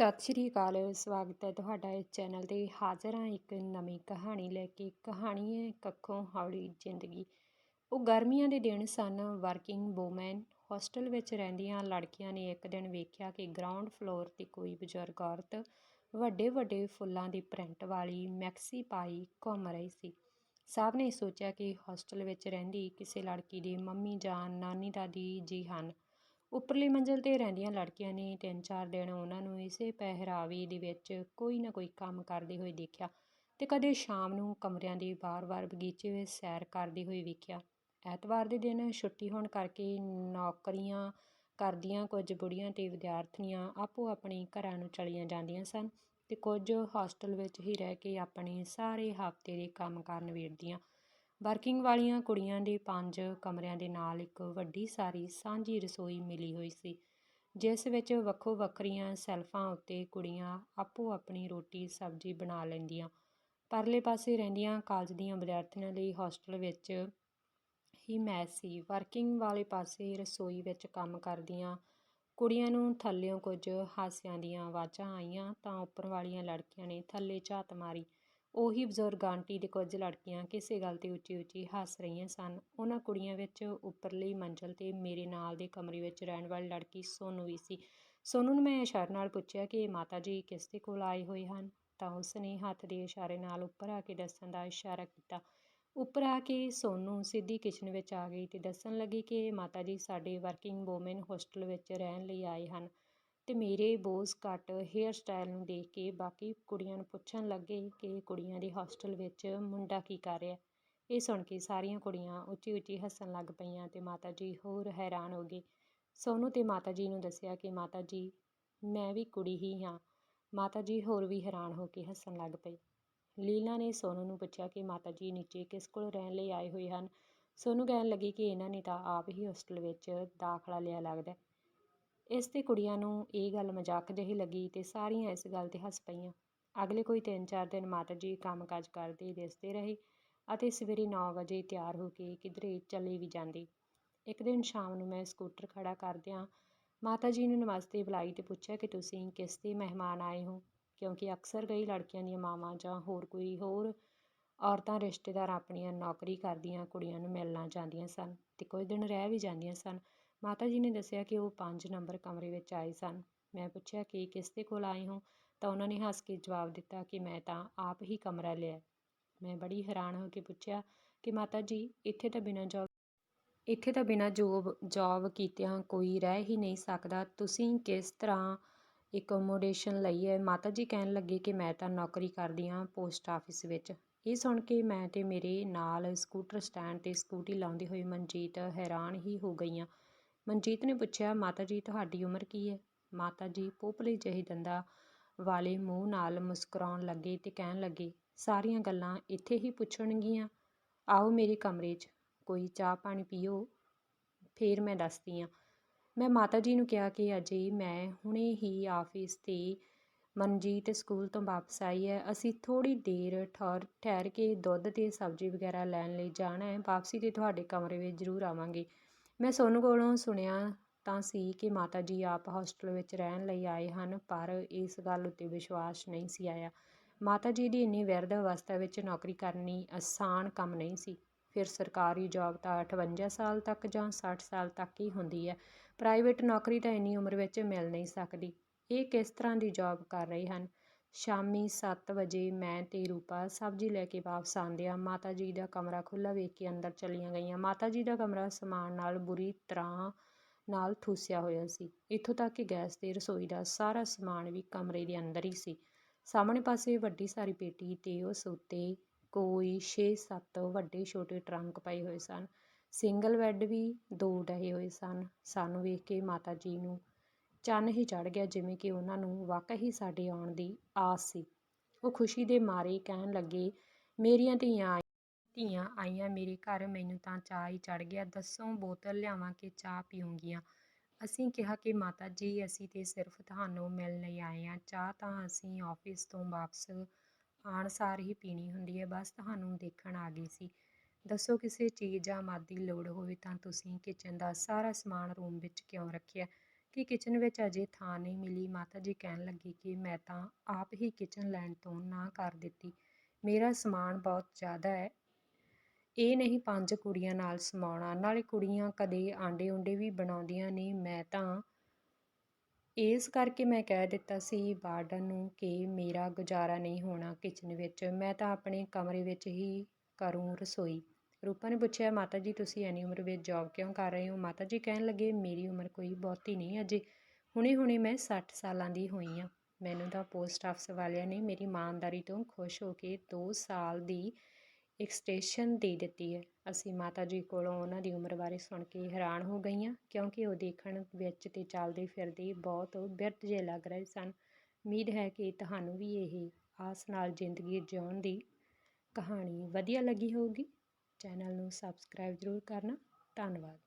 ਸਤਿ ਸ਼੍ਰੀ ਅਕਾਲ, ਸਵਾਗਤ ਹੈ ਤੁਹਾਡਾ ਇਸ ਚੈਨਲ ਤੇ। ਹਾਜ਼ਰ ਹਾਂ ਇੱਕ ਨਵੀਂ ਕਹਾਣੀ ਲੈ ਕੇ। ਕਹਾਣੀ ਹੈ ਕੱਖੋਂ ਹੌਲੀ ਜ਼ਿੰਦਗੀ। ਉਹ ਗਰਮੀਆਂ ਦੇ ਦਿਨ ਸਨ। ਵਰਕਿੰਗ ਵੂਮੈਨ ਹੋਸਟਲ ਵਿੱਚ ਰਹਿੰਦੀਆਂ ਲੜਕੀਆਂ ਨੇ ਇੱਕ ਦਿਨ ਵੇਖਿਆ ਕਿ ਗਰਾਊਂਡ ਫਲੋਰ ਤੇ ਕੋਈ ਬਜ਼ੁਰਗ ਔਰਤ ਵੱਡੇ ਵੱਡੇ ਫੁੱਲਾਂ ਦੀ ਪ੍ਰਿੰਟ ਵਾਲੀ ਮੈਕਸੀ ਪਾਈ ਘੁੰਮ ਰਹੀ ਸੀ। ਸਭ ਨੇ ਸੋਚਿਆ ਕਿ ਹੋਸਟਲ ਵਿੱਚ ਰਹਿੰਦੀ ਕਿਸੇ ਲੜਕੀ ਦੀ ਮੰਮੀ ਜਾਂ ਨਾਨੀ ਦਾਦੀ ਜੀ ਹਨ। ਉੱਪਰਲੀ ਮੰਜ਼ਲ ਤੇ ਰਹਿੰਦੀਆਂ ਲੜਕੀਆਂ ਨੇ ਤਿੰਨ ਚਾਰ ਦਿਨ ਉਹਨਾਂ ਨੂੰ ਇਸੇ ਪਹਿਰਾਵੇ ਦੇ ਵਿੱਚ ਕੋਈ ਨਾ ਕੋਈ ਕੰਮ ਕਰਦੇ ਹੋਏ ਦੇਖਿਆ ਤੇ ਕਦੇ ਸ਼ਾਮ ਨੂੰ ਕਮਰਿਆਂ ਦੇ ਬਾਰ-ਬਾਰ ਬਗੀਚੇ ਵਿੱਚ ਸੈਰ ਕਰਦੇ ਹੋਏ ਵੇਖਿਆ। ਐਤਵਾਰ ਦੇ ਦਿਨ ਛੁੱਟੀ ਹੋਣ ਕਰਕੇ ਨੌਕਰੀਆਂ ਕਰਦੀਆਂ ਕੁਝ ਬੁੜੀਆਂ ਤੇ ਵਿਦਿਆਰਥਣੀਆਂ ਆਪੋ ਆਪਣੇ ਘਰਾਂ ਨੂੰ ਚਲੀਆਂ ਜਾਂਦੀਆਂ ਸਨ ਤੇ ਕੁਝ ਹੋਸਟਲ ਵਿੱਚ ਹੀ ਰਹਿ ਕੇ ਆਪਣੇ ਸਾਰੇ ਹਫ਼ਤੇ ਦੇ ਕੰਮ ਕਾਰ ਨਿਬੇੜਦੀਆਂ ਵਰਕਿੰਗ ਵਾਲੀਆਂ ਕੁੜੀਆਂ ਦੇ ਪੰਜ ਕਮਰਿਆਂ ਦੇ ਨਾਲ ਇੱਕ ਵੱਡੀ ਸਾਰੀ ਸਾਂਝੀ ਰਸੋਈ ਮਿਲੀ ਹੋਈ ਸੀ, ਜਿਸ ਵਿੱਚ ਵੱਖੋ ਵੱਖਰੀਆਂ ਸੈਲਫਾਂ ਉੱਤੇ ਕੁੜੀਆਂ ਆਪੋ ਆਪਣੀ ਰੋਟੀ, ਸਬਜ਼ੀ ਬਣਾ ਲੈਂਦੀਆਂ। ਪਰਲੇ ਪਾਸੇ ਰਹਿੰਦੀਆਂ ਕਾਲਜ ਦੀਆਂ ਵਿਦਿਆਰਥਣਾਂ ਲਈ ਹੋਸਟਲ ਵਿੱਚ ਹੀ ਮੈਸ ਸੀ। ਵਰਕਿੰਗ ਵਾਲੇ ਪਾਸੇ ਰਸੋਈ ਵਿੱਚ ਕੰਮ ਕਰਦੀਆਂ ਕੁੜੀਆਂ ਨੂੰ ਥੱਲਿਓਂ ਕੁਝ ਹਾਸਿਆਂ ਦੀਆਂ ਆਵਾਜ਼ਾਂ ਆਈਆਂ ਤਾਂ ਉੱਪਰ ਵਾਲੀਆਂ ਲੜਕੀਆਂ ਨੇ ਥੱਲੇ ਝਾਤ ਮਾਰੀ। ਉਹੀ ਬਜ਼ੁਰਗ ਆਂਟੀ ਦੇ ਕੁਝ ਲੜਕੀਆਂ ਕਿਸੇ ਗੱਲ ਤੇ ਉੱਚੀ ਉੱਚੀ ਹੱਸ ਰਹੀਆਂ ਸਨ। ਉਹਨਾਂ ਕੁੜੀਆਂ ਵਿੱਚ ਉੱਪਰਲੀ ਮੰਜ਼ਲ ਤੇ ਮੇਰੇ ਨਾਲ ਦੇ ਕਮਰੇ ਵਿੱਚ ਰਹਿਣ ਵਾਲੀ ਲੜਕੀ ਸੋਨੂ ਵੀ ਸੀ। ਸੋਨੂ ਨੂੰ ਮੈਂ ਇਸ਼ਾਰੇ ਨਾਲ ਪੁੱਛਿਆ ਕਿ ਮਾਤਾ ਜੀ ਕਿਸ ਦੇ ਕੋਲ ਆਏ ਹੋਏ ਹਨ? ਤਾਂ ਉਸ ਨੇ ਹੱਥ ਦੇ ਇਸ਼ਾਰੇ ਨਾਲ ਉੱਪਰ ਆ ਕੇ ਦੱਸਣ ਦਾ ਇਸ਼ਾਰਾ ਕੀਤਾ। ਉੱਪਰ ਆ ਕੇ ਸੋਨੂ ਸਿੱਧੀ ਕਿਚਨ ਵਿੱਚ ਆ ਗਈ ਤੇ ਦੱਸਣ ਲੱਗੀ ਕਿ ਮਾਤਾ ਜੀ ਸਾਡੇ ਵਰਕਿੰਗ ਵੂਮਨ ਹੋਸਟਲ ਵਿੱਚ ਰਹਿਣ ਲਈ ਆਏ ਹਨ। ਅਤੇ ਮੇਰੇ ਬੋਜ਼ ਕੱਟ ਹੇਅਰ ਸਟਾਈਲ ਨੂੰ ਦੇਖ ਕੇ ਬਾਕੀ ਕੁੜੀਆਂ ਨੂੰ ਪੁੱਛਣ ਲੱਗੇ ਕਿ ਕੁੜੀਆਂ ਦੇ ਹੋਸਟਲ ਵਿੱਚ ਮੁੰਡਾ ਕੀ ਕਰ ਰਿਹਾ। ਇਹ ਸੁਣ ਕੇ ਸਾਰੀਆਂ ਕੁੜੀਆਂ ਉੱਚੀ ਉੱਚੀ ਹੱਸਣ ਲੱਗ ਪਈਆਂ ਅਤੇ ਮਾਤਾ ਜੀ ਹੋਰ ਹੈਰਾਨ ਹੋ ਗਏ। ਸੋਨੂੰ ਤੇ ਮਾਤਾ ਜੀ ਨੂੰ ਦੱਸਿਆ ਕਿ ਮਾਤਾ ਜੀ, ਮੈਂ ਵੀ ਕੁੜੀ ਹੀ ਹਾਂ। ਮਾਤਾ ਜੀ ਹੋਰ ਵੀ ਹੈਰਾਨ ਹੋ ਕੇ ਹੱਸਣ ਲੱਗ ਪਏ। ਲੀਲਾ ਨੇ ਸੋਨੂੰ ਨੂੰ ਪੁੱਛਿਆ ਕਿ ਮਾਤਾ ਜੀ ਨੀਚੇ ਕਿਸ ਕੋਲ ਰਹਿਣ ਲਈ ਆਏ ਹੋਏ ਹਨ? ਸੋਨੂੰ ਕਹਿਣ ਲੱਗੀ ਕਿ ਇਹਨਾਂ ਨੇ ਤਾਂ ਆਪ ਹੀ ਹੋਸਟਲ ਵਿੱਚ ਦਾਖਲਾ ਲਿਆ ਲੱਗਦਾ ਇਸ ਤੇ ਕੁੜੀਆਂ ਨੂੰ ਇਹ ਗੱਲ ਮਜ਼ਾਕ ਜਿਹੀ ਲੱਗੀ ਤੇ ਸਾਰੀਆਂ ਇਸ ਗੱਲ ਤੇ ਹੱਸ ਪਈਆਂ। ਅਗਲੇ ਕੋਈ 3-4 ਦਿਨ ਮਾਤਾ ਜੀ ਕੰਮਕਾਜ ਕਰਦੇ ਦਿਸਦੇ ਰਹੇ ਅਤੇ ਸਵੇਰੇ 9 ਵਜੇ ਤਿਆਰ ਹੋ ਕੇ ਕਿਧਰੇ ਚਲੇ ਵੀ ਜਾਂਦੇ। ਇੱਕ ਦਿਨ ਸ਼ਾਮ ਨੂੰ ਮੈਂ ਸਕੂਟਰ ਖੜਾ ਕਰਦਿਆਂ ਮਾਤਾ ਜੀ ਨੂੰ ਨਮਸਤੇ ਬੁਲਾਈ ਤੇ ਪੁੱਛਿਆ ਕਿ ਤੁਸੀਂ ਕਿਸ ਦੇ ਮਹਿਮਾਨ ਆਏ ਹੋ? ਕਿਉਂਕਿ ਅਕਸਰ ਕਈ ਲੜਕੀਆਂ ਦੀਆਂ ਮਾਵਾਂ ਜਾਂ ਹੋਰ ਕੋਈ ਹੋਰ ਔਰਤਾਂ ਰਿਸ਼ਤੇਦਾਰ ਆਪਣੀਆਂ ਨੌਕਰੀ ਕਰਦੀਆਂ ਕੁੜੀਆਂ ਨੂੰ ਮਿਲਣਾ ਜਾਂਦੀਆਂ ਸਨ ਤੇ ਕੁਝ ਦਿਨ ਰਹਿ ਵੀ ਜਾਂਦੀਆਂ ਸਨ। ਮਾਤਾ ਜੀ ਨੇ ਦੱਸਿਆ ਕਿ ਉਹ 5 ਨੰਬਰ ਕਮਰੇ ਵਿੱਚ ਆਏ ਸਨ। ਮੈਂ ਪੁੱਛਿਆ ਕਿ ਕਿਸ ਦੇ ਕੋਲ ਆਏ ਹੋ? ਤਾਂ ਉਹਨਾਂ ਨੇ ਹੱਸ ਕੇ ਜਵਾਬ ਦਿੱਤਾ ਕਿ ਮੈਂ ਤਾਂ ਆਪ ਹੀ ਕਮਰਾ ਲਿਆ। ਮੈਂ ਬੜੀ ਹੈਰਾਨ ਹੋ ਕੇ ਪੁੱਛਿਆ ਕਿ ਮਾਤਾ ਜੀ, ਇੱਥੇ ਤਾਂ ਬਿਨਾਂ ਜੌਬ ਇੱਥੇ ਤਾਂ ਬਿਨਾਂ ਜੋਬ ਜੌਬ ਕੀਤਿਆਂ ਕੋਈ ਰਹਿ ਹੀ ਨਹੀਂ ਸਕਦਾ। ਤੁਸੀਂ ਕਿਸ ਤਰ੍ਹਾਂ ਇਕੋਮੋਡੇਸ਼ਨ ਲਈ ਹੈ? ਮਾਤਾ ਜੀ ਕਹਿਣ ਲੱਗੇ ਕਿ ਮੈਂ ਤਾਂ ਨੌਕਰੀ ਕਰਦੀ ਹਾਂ ਪੋਸਟ ਆਫਿਸ ਵਿੱਚ। ਇਹ ਸੁਣ ਕੇ ਮੈਂ ਤੇ ਮੇਰੇ ਨਾਲ ਸਕੂਟਰ ਸਟੈਂਡ ਤੇ ਸਕੂਟੀ ਲਾਉਂਦੇ ਹੋਏ ਮਨਜੀਤ ਹੈਰਾਨ ਹੀ ਹੋ ਗਈਆਂ। ਮਨਜੀਤ ਨੇ ਪੁੱਛਿਆ, ਮਾਤਾ ਜੀ, ਤੁਹਾਡੀ ਉਮਰ ਕੀ ਹੈ? ਮਾਤਾ ਜੀ ਪੋਪਲੇ ਜਿਹੇ ਦੰਦਾਂ ਵਾਲੇ ਮੂੰਹ ਨਾਲ ਮੁਸਕਰਾਉਣ ਲੱਗੇ ਤੇ ਕਹਿਣ ਲੱਗੇ, ਸਾਰੀਆਂ ਗੱਲਾਂ ਇੱਥੇ ਹੀ ਪੁੱਛਣਗੀਆਂ। ਆਓ ਮੇਰੇ ਕਮਰੇ 'ਚ, ਕੋਈ ਚਾਹ ਪਾਣੀ ਪੀਓ, ਫੇਰ ਮੈਂ ਦੱਸਦੀ ਹਾਂ ਮੈਂ ਮਾਤਾ ਜੀ ਨੂੰ ਕਿਹਾ ਕਿ ਅਜੇ ਮੈਂ ਹੁਣੇ ਹੀ ਆਫਿਸ ਤੇ ਮਨਜੀਤ ਸਕੂਲ ਤੋਂ ਵਾਪਸ ਆਈ ਹੈ। ਅਸੀਂ ਥੋੜ੍ਹੀ ਦੇਰ ਠਹਿਰ ਠਹਿਰ ਕੇ ਦੁੱਧ ਤੇ ਸਬਜ਼ੀ ਵਗੈਰਾ ਲੈਣ ਲਈ ਜਾਣਾ ਹੈ। ਵਾਪਸੀ ਤੇ ਤੁਹਾਡੇ ਕਮਰੇ ਵਿੱਚ ਜ਼ਰੂਰ ਆਵਾਂਗੇ। ਮੈਂ ਸੋਨੂੰ ਕੋਲੋਂ ਸੁਣਿਆ ਤਾਂ ਸੀ ਕਿ ਮਾਤਾ ਜੀ ਆਪ ਹੋਸਟਲ ਵਿੱਚ ਰਹਿਣ ਲਈ ਆਏ ਹਨ, ਪਰ ਇਸ ਗੱਲ ਉੱਤੇ ਵਿਸ਼ਵਾਸ ਨਹੀਂ ਸੀ ਆਇਆ। ਮਾਤਾ ਜੀ ਦੀ ਇੰਨੀ ਵਿਰਧ ਅਵਸਥਾ ਵਿੱਚ ਨੌਕਰੀ ਕਰਨੀ ਆਸਾਨ ਕੰਮ ਨਹੀਂ ਸੀ। ਫਿਰ ਸਰਕਾਰੀ ਜੌਬ ਤਾਂ 58 ਸਾਲ ਤੱਕ ਜਾਂ 60 ਸਾਲ ਤੱਕ ਹੀ ਹੁੰਦੀ ਹੈ। ਪ੍ਰਾਈਵੇਟ ਨੌਕਰੀ ਤਾਂ ਇੰਨੀ ਉਮਰ ਵਿੱਚ ਮਿਲ ਨਹੀਂ ਸਕਦੀ। ਇਹ ਕਿਸ ਤਰ੍ਹਾਂ ਦੀ ਜੌਬ ਕਰ ਰਹੇ ਹਨ? ਸ਼ਾਮੀ ਸੱਤ ਵਜੇ ਮੈਂ ਅਤੇ ਰੂਪਾ ਸਬਜ਼ੀ ਲੈ ਕੇ ਵਾਪਸ ਆਉਂਦਿਆਂ ਮਾਤਾ ਜੀ ਦਾ ਕਮਰਾ ਖੁੱਲ੍ਹਾ ਵੇਖ ਕੇ ਅੰਦਰ ਚਲੀਆਂ ਗਈਆਂ। ਮਾਤਾ ਜੀ ਦਾ ਕਮਰਾ ਸਮਾਨ ਨਾਲ ਬੁਰੀ ਤਰ੍ਹਾਂ ਨਾਲ ਠੂਸਿਆ ਹੋਇਆ ਸੀ। ਇੱਥੋਂ ਤੱਕ ਕਿ ਗੈਸ ਤੇ ਰਸੋਈ ਦਾ ਸਾਰਾ ਸਮਾਨ ਵੀ ਕਮਰੇ ਦੇ ਅੰਦਰ ਹੀ ਸੀ। ਸਾਹਮਣੇ ਪਾਸੇ ਵੱਡੀ ਸਾਰੀ ਪੇਟੀ ਤੇ ਉਸ ਉੱਤੇ ਕੋਈ 6-7 ਵੱਡੇ ਛੋਟੇ ਟਰੰਕ ਪਏ ਹੋਏ ਸਨ। ਸਿੰਗਲ ਬੈੱਡ ਵੀ ਦੋ ਡਹੇ ਹੋਏ ਸਨ। ਸਾਨੂੰ ਵੇਖ ਕੇ ਮਾਤਾ ਜੀ ਨੂੰ ਚੰਨ ਹੀ ਚੜ੍ਹ ਗਿਆ ਜਿਵੇਂ ਕਿ ਉਹਨਾਂ ਨੂੰ ਵਾਕਈ ਸਾਡੇ ਆਉਣ ਦੀ ਆਸ ਸੀ। ਉਹ ਖੁਸ਼ੀ ਦੇ ਮਾਰੇ ਕਹਿਣ ਲੱਗੇ, ਮੇਰੀਆਂ ਧੀਆਂ ਧੀਆਂ ਆਈਆਂ, ਮੇਰੇ ਘਰ ਮੈਨੂੰ ਤਾਂ ਚਾਹ ਹੀ ਚੜ ਗਿਆ, ਦੱਸੋ ਬੋਤਲ ਲਿਆਵਾਂ ਕਿ ਚਾਹ ਪੀਉਂਗੀਆਂ ਅਸੀਂ ਕਿਹਾ ਕਿ, ਮਾਤਾ ਜੀ, ਅਸੀਂ ਤੇ ਸਿਰਫ ਤੁਹਾਨੂੰ ਮਿਲਣ ਲਈ ਆਏ ਹਾਂ। ਚਾਹ ਤਾਂ ਅਸੀਂ ਆਫਿਸ ਤੋਂ ਵਾਪਸ ਆਣ ਸਾਰ ਹੀ ਪੀਣੀ ਹੁੰਦੀ ਹੈ, ਬਸ ਤੁਹਾਨੂੰ ਦੇਖਣ ਆ ਗਈ ਸੀ। ਦੱਸੋ ਕਿਸੇ ਚੀਜ਼ ਜਾਂ ਮਦ ਦੀ ਲੋੜ ਹੋਵੇ ਤਾਂ ਤੁਸੀਂ ਕਿਚਨ ਦਾ ਸਾਰਾ ਸਮਾਨ ਰੂਮ ਵਿੱਚ ਕਿਉਂ ਰੱਖਿਆ? ਕਿ ਕਿਚਨ ਵਿੱਚ ਅਜੇ ਥਾਂ ਨਹੀਂ ਮਿਲੀ। ਮਾਤਾ ਜੀ ਕਹਿਣ ਲੱਗੇ ਕਿ ਮੈਂ ਤਾਂ ਆਪ ਹੀ ਕਿਚਨ ਲੈਣ ਤੋਂ ਨਾ ਕਰ ਦਿੱਤੀ। ਮੇਰਾ ਸਮਾਨ ਬਹੁਤ ਜ਼ਿਆਦਾ ਹੈ। ਇਹ ਨਹੀਂ ਪੰਜ ਕੁੜੀਆਂ ਨਾਲ ਸਮਾਉਣਾ। ਨਾਲੇ ਕੁੜੀਆਂ ਕਦੇ ਆਂਡੇ ਉਂਡੇ ਵੀ ਬਣਾਉਂਦੀਆਂ ਨੇ। ਮੈਂ ਤਾਂ ਇਸ ਕਰਕੇ ਮੈਂ ਕਹਿ ਦਿੱਤਾ ਸੀ ਬਾਰਡਨ ਨੂੰ ਕਿ ਮੇਰਾ ਗੁਜ਼ਾਰਾ ਨਹੀਂ ਹੋਣਾ ਕਿਚਨ ਵਿੱਚ। ਮੈਂ ਤਾਂ ਆਪਣੇ ਕਮਰੇ ਵਿੱਚ ਹੀ ਕਰੂੰ ਰਸੋਈ। ਰੂਪਾ ਨੇ ਪੁੱਛਿਆ, ਮਾਤਾ ਜੀ, ਤੁਸੀਂ ਇੰਨੀ ਉਮਰ ਵਿੱਚ ਜੌਬ ਕਿਉਂ ਕਰ ਰਹੇ ਹੋ? ਮਾਤਾ ਜੀ ਕਹਿਣ ਲੱਗੇ, ਮੇਰੀ ਉਮਰ ਕੋਈ ਬਹੁਤੀ ਨਹੀਂ ਅਜੇ। ਹੁਣੇ ਹੁਣੇ ਮੈਂ 60 ਸਾਲਾਂ ਦੀ ਹੋਈ ਹਾਂ ਮੈਨੂੰ ਤਾਂ ਪੋਸਟ ਆਫਿਸ ਵਾਲਿਆਂ ਨੇ ਮੇਰੀ ਇਮਾਨਦਾਰੀ ਤੋਂ ਖੁਸ਼ ਹੋ ਕੇ 2 ਸਾਲ ਦੀ ਐਕਸਟੈਂਸ਼ਨ ਦੇ ਦਿੱਤੀ ਹੈ। ਅਸੀਂ ਮਾਤਾ ਜੀ ਕੋਲੋਂ ਉਹਨਾਂ ਦੀ ਉਮਰ ਬਾਰੇ ਸੁਣ ਕੇ ਹੈਰਾਨ ਹੋ ਗਈਆਂ ਕਿਉਂਕਿ ਉਹ ਦੇਖਣ ਵਿੱਚ ਤੇ ਚੱਲਦੇ ਫਿਰਦੇ ਬਹੁਤ ਬਿਰਧ ਜਿਹੇ ਲੱਗ ਰਹੇ ਸਨ। ਉਮੀਦ ਹੈ ਕਿ ਤੁਹਾਨੂੰ ਵੀ ਇਹ ਆਸ ਨਾਲ ਜ਼ਿੰਦਗੀ ਜਿਉਣ ਦੀ ਕਹਾਣੀ ਵਧੀਆ ਲੱਗੀ ਹੋਊਗੀ। ਚੈਨਲ ਨੂੰ ਸਬਸਕ੍ਰਾਈਬ ਜ਼ਰੂਰ ਕਰਨਾ। ਧੰਨਵਾਦ।